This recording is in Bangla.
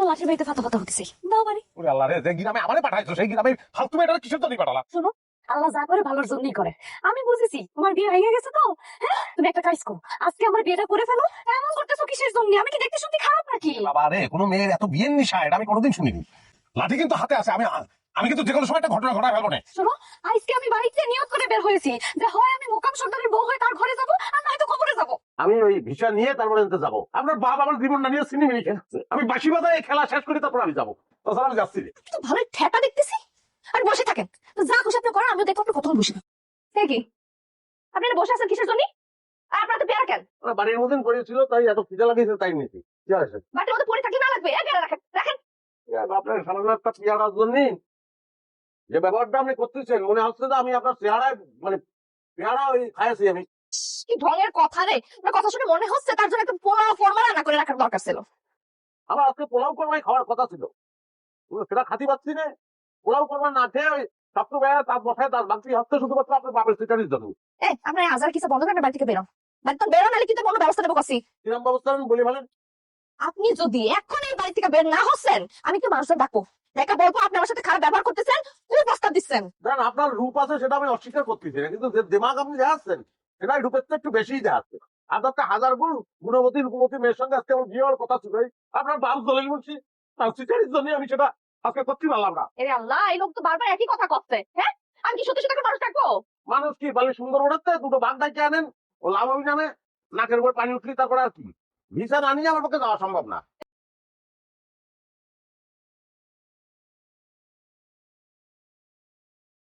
তোমার লাঠির বাড়িতে ফাতা ফাতা হতেছে। দাও বাড়ি। ওরে আল্লাহ রে যে গ্রামে আমারে পাঠাইছো সেই গ্রামে ফালতু মেয়েটা কিসের জন্য পাঠালা? শোনো আল্লাহ যা করে ভালোর জন্যই করে। আমি বুঝেছি তোমার বিয়ে ভেঙে গেছে তো? হ্যাঁ? তুমি একটা কাজ করো আজকে আমার বিয়েটা করে ফেলো। এমন করতেছো কিসের জন্য? আমি কি দেখতে শুনতে খারাপ নাকি? বাবা রে কোনো মেয়ের এত বিয়ের নিশা এটা আমি কোনোদিন শুনিনি। লাঠি কিন্তু হাতে আছে আমি আমি কিন্তু যে কোনো সময় একটা ঘটনা ঘটায় ফেলব না। শোনো আজকে আমি বাড়িতে নিয়ত করে বের হয়েছি। যে হয় আমি মোকাম সর্দারের বউ হয়ে তার ঘরে যাব আর নয়তো কবরে যাব। আমি ওই ভিসা নিয়ে তারপরে যাব। আপনার বাপ আমার জীবনটা নিয়ে সিনেমিনি খেলছে। আমি বাসি বাজায় এই খেলা শেষ করি তারপর আমি যাব। তাছাড়া আমি যাচ্ছি। তো ভালোই ঠেটা দেখতেছি। আর বসে থাকেন। যা খুশি আপনি করেন আমিও দেখব আপনি কতক্ষণ বসে থাকেন। সে কি? আপনি বসে আছেন কিসের জন্য? আর আপনার তো পেয়ারা কেন আমার বাড়ির মতন পড়েছিল তাই এত খিদে লাগিয়েছে তাই নিয়েছি। কি আছে মধ্যে পড়ে থাকলে না লাগবে। পেয়ারা রাখেন রাখেন। আপনার পেয়ারার জন্য যে ব্যবহারটা আপনি করতেছেন মনে হচ্ছে যে আমি আপনার চেহারায় মানে পেয়ারা ওই খাইছি আমি। কি ঢঙের কথা রে? কথা শুনে মনে হচ্ছে তার জন্য একটা পোলাও ফরমা রান্না করে রাখার দরকার ছিল। আমার আজকে পোলাও করবাই খাওয়ার কথা ছিল। সেটা খাতি পাচ্ছি না। পোলাও করবা না খেয়ে ওই সপ্তাহ বেড়া তার বসায় তার বাকি হচ্ছে শুধুমাত্র আপনার বাপের সিটারির জন্য। এই আপনার হাজার কিছু বন্ধ করেন বাড়ি থেকে বেরো। বাড়ি তো বেরো নাহলে কিন্তু কোনো ব্যবস্থা দেবো কসি। কিরম ব্যবস্থা বলি বলেন আপনি যদি এখন এই বাড়ি থেকে বের না হচ্ছেন আমি কি মানুষের ডাকবো। দেখা বলব আপনি আমার সাথে খারাপ ব্যবহার করতেছেন কোন প্রস্তাব দিচ্ছেন আপনার রূপ আছে সেটা আমি অস্বীকার করতেছি না। কিন্তু যে দিমাগ আপনি দেখাচ্ছেন সেটাই রূপের থেকে একটু বেশিই দেখাচ্ছে। আপনার হাজার গুণ গুণবতী রূপবতী মেয়ের সঙ্গে আজকে আমার বিয়ে হওয়ার কথা ছিল। আপনার বাপ দলিল বলছি তার সিটারির জন্য আমি সেটা আজকে করতে পারলাম না। এরে আল্লাহ এই লোক তো বারবার একই কথা করছে হ্যাঁ? আমি কি সত্যি সত্যি মানুষ ডাকবো মানুষ কি বলে সুন্দর ওড়াতে দুটো বাঘ ডাইকে আনেন? ও লাভ অভিযানে নাকের উপর পানি উঠলি তারপরে আর কি? ভিসা না নিয়ে আমার পক্ষে যাওয়া সম্ভব না।